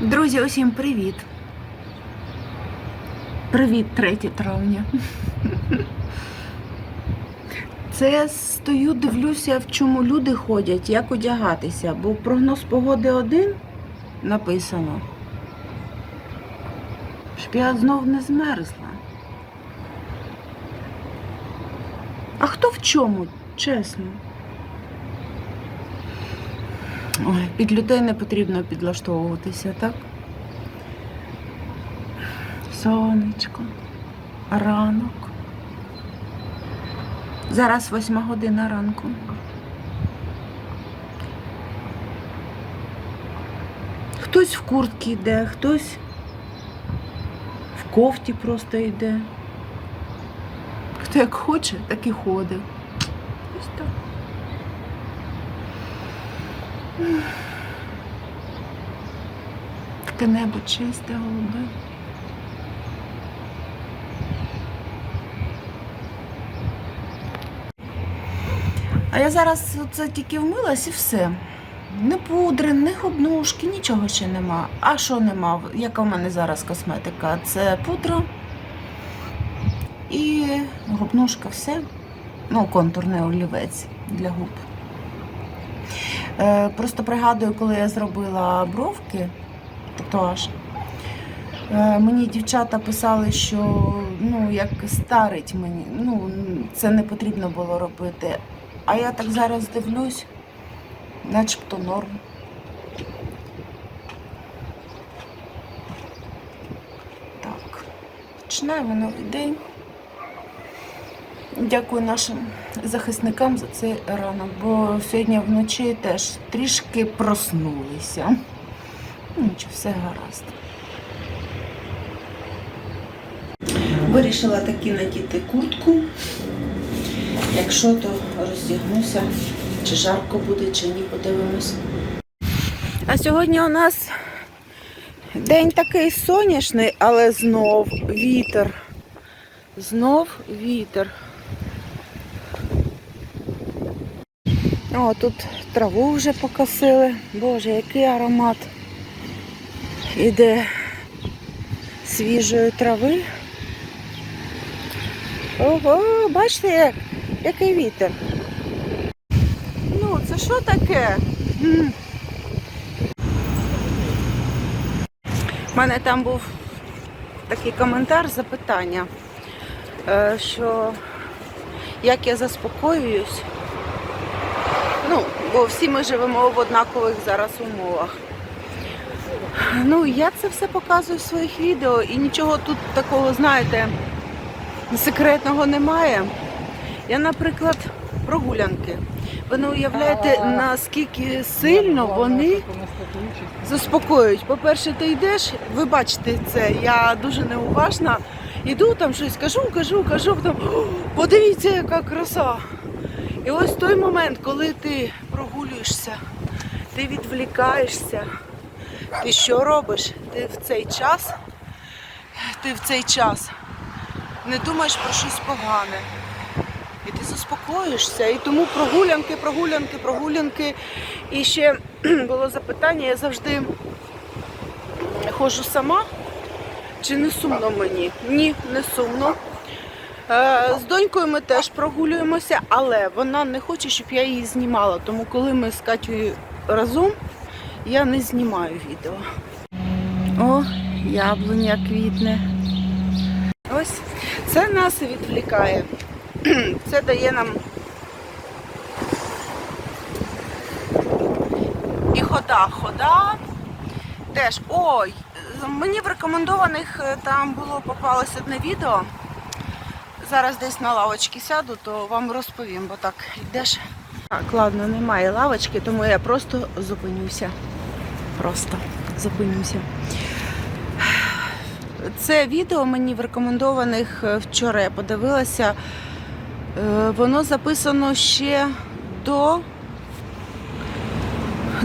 Друзі, усім привіт. Привіт, 3 травня. Це стою, дивлюся, в чому люди ходять, як одягатися, бо прогноз погоди один написано. Щоб я знов не змерзла. А хто в чому, чесно? Ой, під людей не потрібно підлаштовуватися, так? Сонечко, ранок. Зараз восьма година ранку. Хтось в куртці йде, хтось в кофті просто йде. Хто як хоче, так і ходить. Ось так. Таке небо чисте, голубе. А я зараз це тільки вмилась і все. Не пудри, не губнушки, нічого ще нема. А що нема? Яка в мене зараз косметика? Це пудра і губнушка, все. Ну, контурний олівець для губ. Е, Просто пригадую, коли я зробила бровки, татуаж, е, мені дівчата писали, що ну, як старить мені, ну, це не потрібно було робити. А я так зараз дивлюсь, начебто норм. Так, починаємо новий день. Дякую нашим захисникам за цей ранок, бо сьогодні вночі теж трішки проснулися. Ну, Нічого, все гаразд. Вирішила таки надіти куртку. Якщо, то роздягнуся. Чи жарко буде, чи ні, подивимось. А сьогодні у нас день такий сонячний, але знов вітер. Знов вітер. О, тут траву вже покосили. Боже, який аромат іде свіжої трави. Ого, бачите, як, який вітер. Ну, це що таке? У мене там був такий коментар, запитання, е, що як я заспокоююсь. Бо всі ми живемо в однакових зараз умовах. Ну, я це все показую в своїх відео і нічого тут такого, знаєте, секретного немає. Я, наприклад, прогулянки. Ви не уявляєте, наскільки сильно вони заспокоюють. По-перше, ти йдеш, ви бачите це, я дуже неуважна. Іду там щось, кажу, кажу, кажу, «О, подивіться, яка краса. І ось той момент, коли ти прогулюєшся, ти відвлікаєшся, ти що робиш? Ти в цей час, ти в цей час не думаєш про щось погане. І ти заспокоїшся. І тому прогулянки, прогулянки, прогулянки. І ще було запитання, я завжди ходжу сама. Чи не сумно мені? Ні, не сумно. Е, З донькою ми теж прогулюємося, але вона не хоче, щоб я її знімала. Тому коли ми з Катєю разом, я не знімаю відео. О, яблуня квітне. Ось це нас відвлікає. Це дає нам і хода. Хода теж. Ой, мені в рекомендованих е, там було попалось одне відео. Зараз десь на лавочці сяду, то вам розповім, бо так йдеш. Так, ладно, немає лавочки, тому я просто зупинюся. Просто зупинюся. Це відео мені в рекомендованих е, вчора я подивилася. Е, Воно записано ще до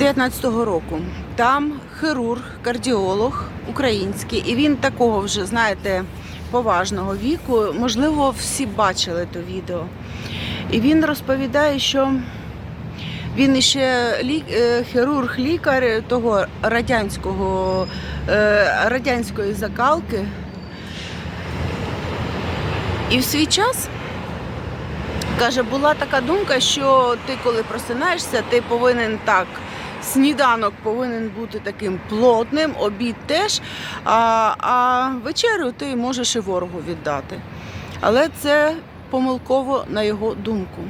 19-го року. Там хірург, кардіолог український, і він такого вже, знаєте, поважного віку. Можливо, всі бачили то відео. І він розповідає, що Він іще е, хірург, лікар того радянського, е, радянської закалки. І в свій час каже, була така думка, що ти, коли просинаєшся, ти повинен так. Сніданок повинен бути таким плотним, обід теж, а, а вечерю ти можеш і ворогу віддати. Але це помилково на його думку.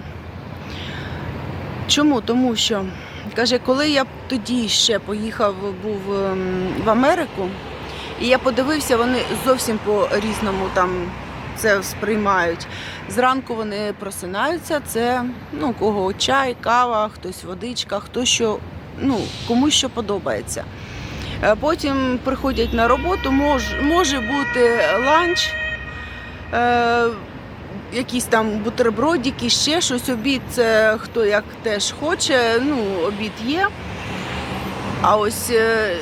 Чому? Тому що, каже, коли я тоді ще поїхав був ем, в Америку, і я подивився, вони зовсім по-різному там це сприймають. Зранку вони просинаються, це ну, кого чай, кава, хтось водичка, хто що, ну, кому що подобається. Е, Потім приходять на роботу, мож, може бути ланч, е, якісь там бутербродики, ще щось. Обід це хто як теж хоче, ну, обід є. А ось е,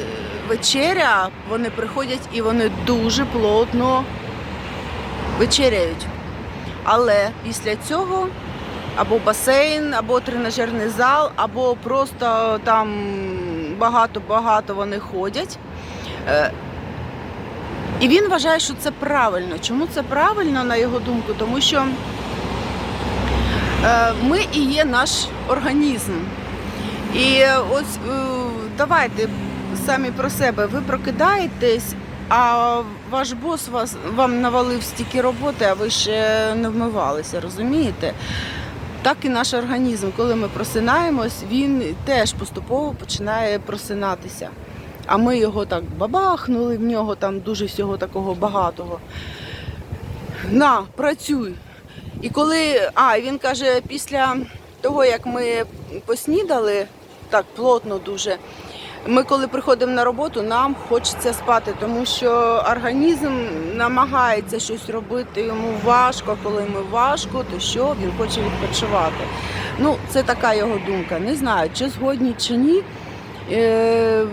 вечеря, вони приходять і вони дуже плотно вечеряють. Але після цього або басейн, або тренажерний зал, або просто там багато-багато вони ходять. Е, І він вважає, що це правильно. Чому це правильно, на його думку? Тому що е, ми і є наш організм. І ось е, давайте самі про себе. Ви прокидаєтесь, а ваш бос вас, вам навалив стільки роботи, а ви ще не вмивалися, розумієте? Так і наш організм, коли ми просинаємось, він теж поступово починає просинатися. А ми його так бабахнули, в нього там дуже всього такого багатого. На, працюй. І коли, а, він каже, після того, як ми поснідали, так плотно дуже, ми коли приходимо на роботу, нам хочеться спати, тому що організм намагається щось робити, йому важко, коли йому важко, то що він хоче відпочивати. Ну, це така його думка. Не знаю, чи згодні, чи ні. Е,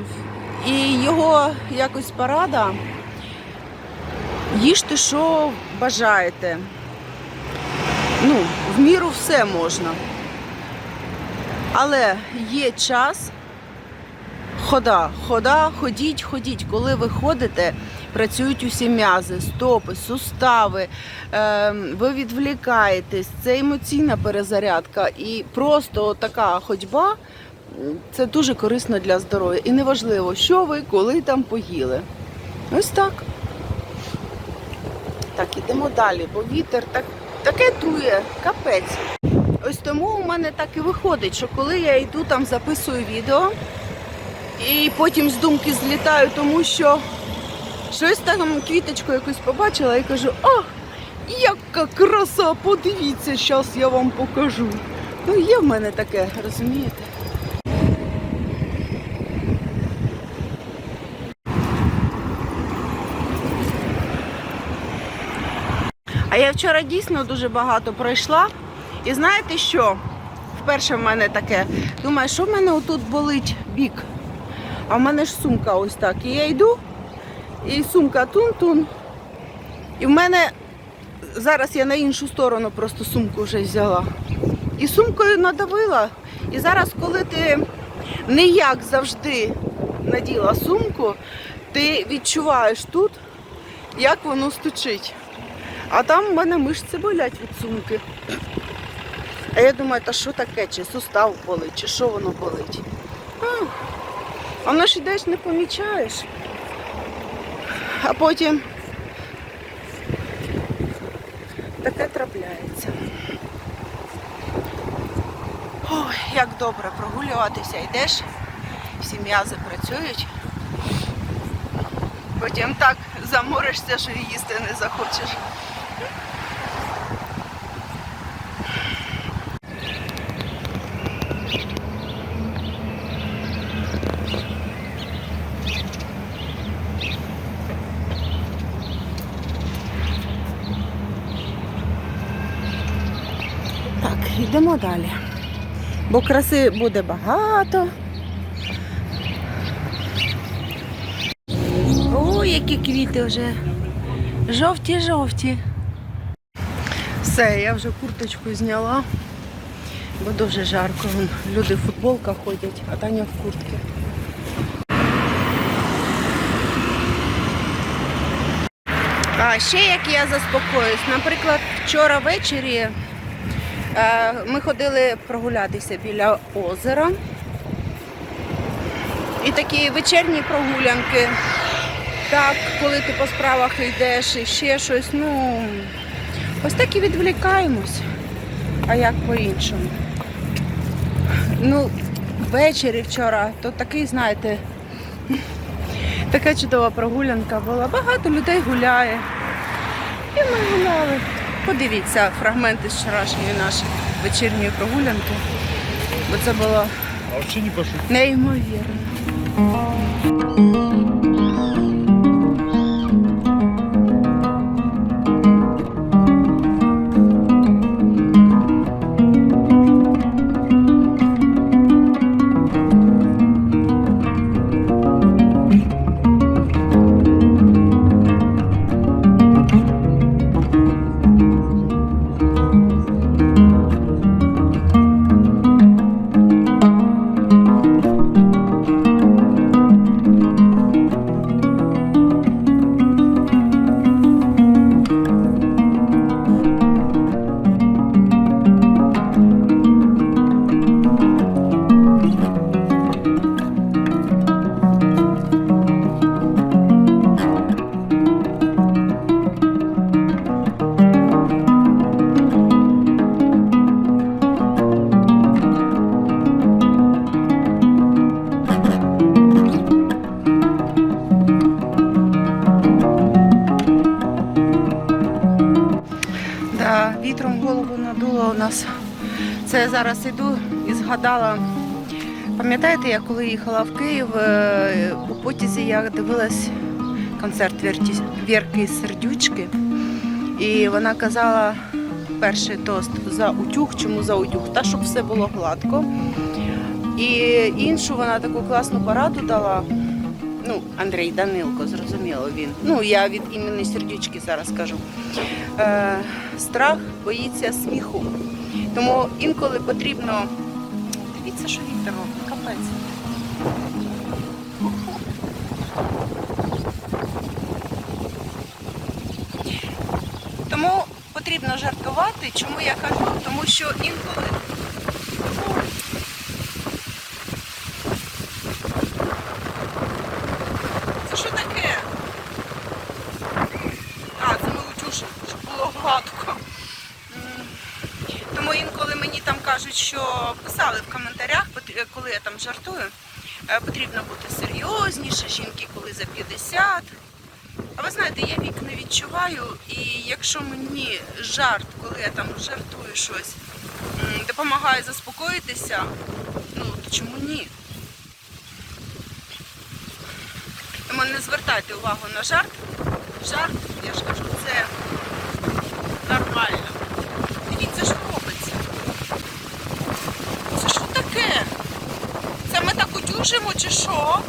і його якось порада. Їжте, що бажаєте. Ну, в міру все можна. Але є час, хода, хода, ходіть, ходіть. Коли ви ходите, працюють усі м'язи, стопи, сустави, е, ви відвлікаєтесь, це емоційна перезарядка і просто така ходьба це дуже корисно для здоров'я. І неважливо, що ви, коли там поїли. Ось так. Так, ідемо далі, бо вітер так, таке дує, капець. Ось тому у мене так і виходить, що коли я йду там записую відео, і потім з думки злітаю, тому що щось там квіточку якусь побачила і кажу, ах, яка краса, подивіться, зараз я вам покажу. Ну, є в мене таке, розумієте? А я вчора дійсно дуже багато пройшла. І знаєте що? Вперше в мене таке. Думаю, що в мене отут болить бік. А в мене ж сумка ось так. І я йду, і сумка тун-тун. І в мене зараз я на іншу сторону просто сумку вже взяла. І сумкою надавила. І зараз, коли ти не як завжди наділа сумку, ти відчуваєш тут, як воно стучить. А там в мене мишці болять від сумки. А я думаю, та що таке, чи сустав болить, чи що воно болить. Воно ж ідеш, не помічаєш. А потім таке трапляється. Ой, як добре прогулюватися, йдеш, всі м'язи. Потім так заморишся, що їсти не захочеш. Так, йдемо далі. Бо краси буде багато. О, які квіти вже. Жовті-жовті. Все, я вже курточку зняла. бо дуже жарко. Люди в футболках ходять, а Таня в куртці. А ще як я заспокоюсь, наприклад, вчора ввечері ми ходили прогулятися біля озера. І такі вечірні прогулянки. Так, коли ти по справах йдеш і ще щось, ну ось так і відволікаємось. А як по-іншому? Ну, ввечері вчора, то такий, знаєте, така чудова прогулянка була. Багато людей гуляє. І ми гуляли. Подивіться фрагменти з вчорашньої нашої вечірньої прогулянки. Бо це було неймовірно. Голову надуло у нас. Це я зараз іду і згадала. Пам'ятаєте, я коли їхала в Київ, е, у потязі я дивилась концерт Вірки Сердючки. І вона казала перший тост за утюг. Чому за утюг? Та щоб все було гладко. І іншу вона таку класну пораду дала. Ну, Андрій Данилко, зрозуміло він. Ну, я від імені Сердючки зараз кажу. Е, страх боїться сміху. Тому інколи потрібно. Дивіться, що вітер робить, капець. Тому потрібно жартувати. Чому я кажу? Тому що інколи. Це що таке? А, це ми утюжимо, щоб було гладко. М, Тому інколи мені там кажуть, що писали в коментарях, пот- коли я там жартую, е, потрібно бути серйозніше, жінки коли за 50. А ви знаєте, я вік не відчуваю, і якщо мені жарт, коли я там жартую щось, допомагає заспокоїтися, ну то чому ні? Тому не звертайте увагу на жарт. Жарт, я ж кажу, це нормально. Дивіться, що робиться. Утюжимо чи що?